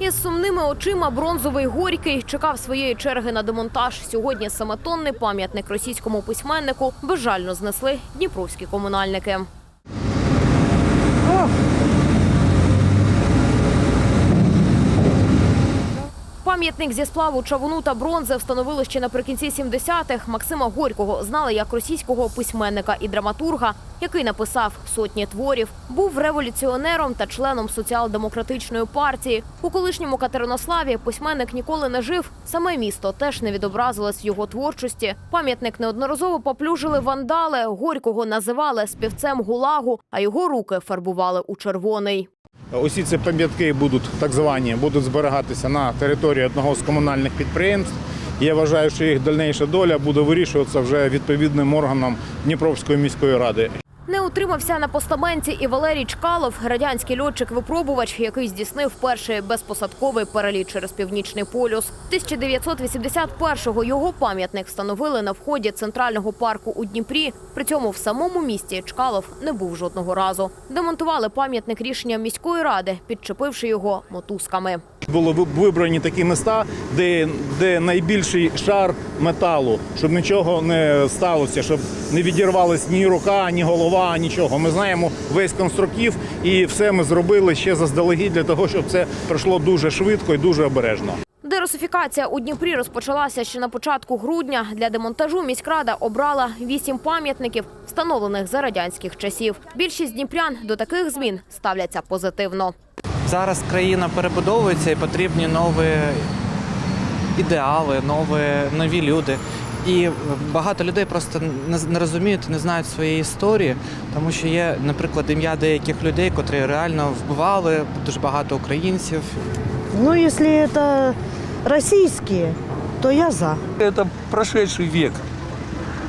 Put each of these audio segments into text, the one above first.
Із сумними очима бронзовий горький чекав своєї черги на демонтаж. Сьогодні самотонний пам'ятник російському письменнику безжально знесли дніпровські комунальники. Пам'ятник зі сплаву чавуну та бронзи встановили ще наприкінці 70-х. Максима Горького знали як російського письменника і драматурга, який написав сотні творів. Був революціонером та членом соціал-демократичної партії. У колишньому Катеринославі письменник ніколи не жив. Саме місто теж не відобразилось в його творчості. Пам'ятник неодноразово поплюжили вандали. Горького називали співцем гулагу, а його руки фарбували у червоний. Усі ці пам'ятки будуть так звані, будуть зберігатися на території одного з комунальних підприємств. Я вважаю, що їх дальніша доля буде вирішуватися вже відповідним органом Дніпровської міської ради. Не утримався на постаменті і Валерій Чкалов, радянський льотчик-випробувач, який здійснив перший безпосадковий переліт через північний полюс. 1981-го його пам'ятник встановили на вході центрального парку у Дніпрі. При цьому в самому місті Чкалов не був жодного разу. Демонтували пам'ятник рішенням міської ради, підчепивши його мотузками. Були вибрані такі міста, де, де найбільший шар металу, щоб нічого не сталося, щоб не відірвалась ні рука, ні голова, нічого. Ми знаємо весь конструктив і все ми зробили ще заздалегідь для того, щоб це пройшло дуже швидко і дуже обережно. Дерусифікація у Дніпрі розпочалася ще на початку грудня. Для демонтажу міськрада обрала вісім пам'ятників, встановлених за радянських часів. Більшість дніпрян до таких змін ставляться позитивно. Зараз країна перебудовується і потрібні нові ідеали, нові, нові люди. І багато людей просто не, розуміють, не знають своєї історії, тому що є, наприклад, ім'я деяких людей, котрі реально вбивали дуже багато українців. Ну, если это российские, то я за. Это прошедший век.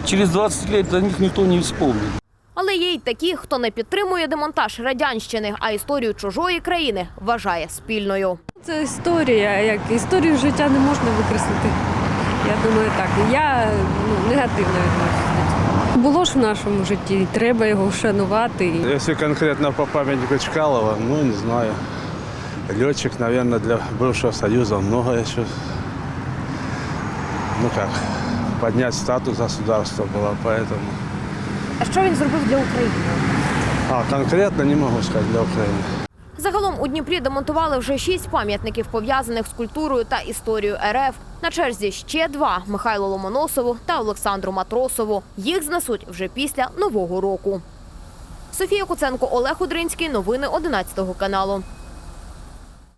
Через 20 лет о них никто не вспомнит. Але є й такі, хто не підтримує демонтаж радянщини, а історію чужої країни вважає спільною. Це історія, як історію життя не можна викреслити. Я думаю, так. Я ну, негативно відношусь до цього. Було ж в нашому житті, треба його вшанувати. Если конкретно по памятнику Чкалова, ну не знаю. Летчик, наверное, для бывшего Союза много еще. Ну как, поднять статус государства было, поэтому. А що він зробив для України? А, конкретно не могу сказать для Украины. Загалом у Дніпрі демонтували вже шість пам'ятників, пов'язаних з культурою та історією РФ. На черзі ще два Михайлу Ломоносову та Олександру Матросову. Їх знесуть вже після нового року. Софія Куценко, Олег Удринський. Новини 11 каналу.